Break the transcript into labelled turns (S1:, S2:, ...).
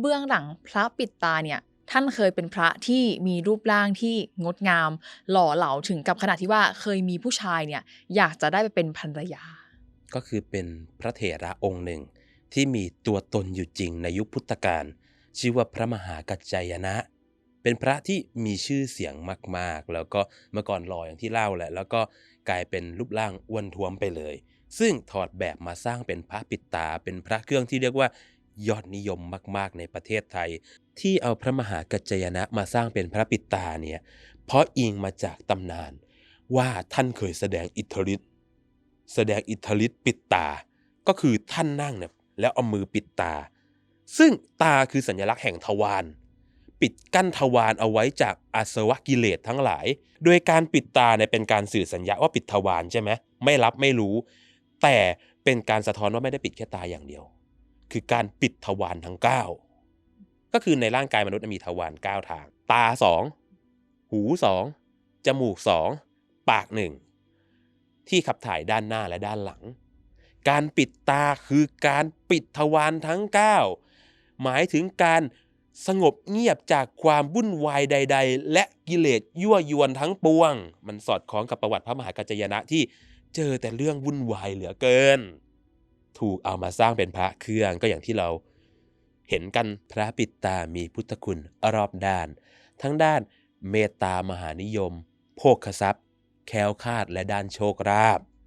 S1: เบื้องหลังพระปิดตาเนี่ยท่านเคยเป็นพระที่มีรูปร่างที่งดงาม หล่อเหลาถึงกับขนาดที่ว่าเคยมีผู้ชายเนี่ยอยากจะได้ไปเป็นภรรยา
S2: ก็คือเป็นพระเถระองค์หนึ่ง ที่มีตัวตนอยู่จริงในยุคพุทธกาลชื่อว่าพระมหากัจจายนะ เป็นพระที่มีชื่อเสียงมากๆ แล้วก็เมื่อก่อนหล่ออย่างที่เล่าแหละ แล้วก็กลายเป็นรูปร่างอ้วนท้วมไปเลย ซึ่งถอดแบบมาสร้างเป็นพระปิดตาเป็นพระเครื่องที่เรียกว่า ยอดนิยมมาก ๆ ในประเทศไทย ที่เอาพระมหากัจจายนะมาสร้างเป็นพระปิตาเนี่ยเพราะอิงมาจากตำนานว่าท่านเคยแสดงอิทธิฤทธิ์แสดงอิทธิฤทธิ์ปิดตา ก็คือท่านนั่งเนี่ยแล้วเอามือปิดตา ซึ่งตาคือสัญลักษณ์แห่งทวารปิดกั้นทวารเอาไว้จากอาสวะกิเลสทั้งหลาย โดยการปิดตาเนี่ยเป็นการสื่อสัญญาว่าปิดทวารใช่ไหมไม่รับไม่รู้ แต่เป็นการสะท้อนว่าไม่ได้ปิดแค่ตาอย่างเดียว คือการปิดทวารทั้ง 9 ก็คือในร่างกายมนุษย์มีทวาร9ทาง ตา 2 หู 2 จมูก 2 ปาก 1 ที่ขับถ่ายด้านหน้าและด้านหลัง การปิดตาคือการปิดทวารทั้ง 9 หมายถึงการสงบเงียบจากความวุ่นวายใด ๆ และกิเลสยั่วยวนทั้งปวง มันสอดคล้องกับประวัติพระมหากัจจายนะที่เจอแต่เรื่องวุ่นวายเหลือเกิน ถูกเอามาสร้างเป็นพระเครื่องก็อย่างที่เราเห็นกันพระปิดตามีพุทธคุณรอบด้าน ทั้งด้านเมตตามหานิยม โภคทรัพย์ แคล้วคาดและด้านโชคราบ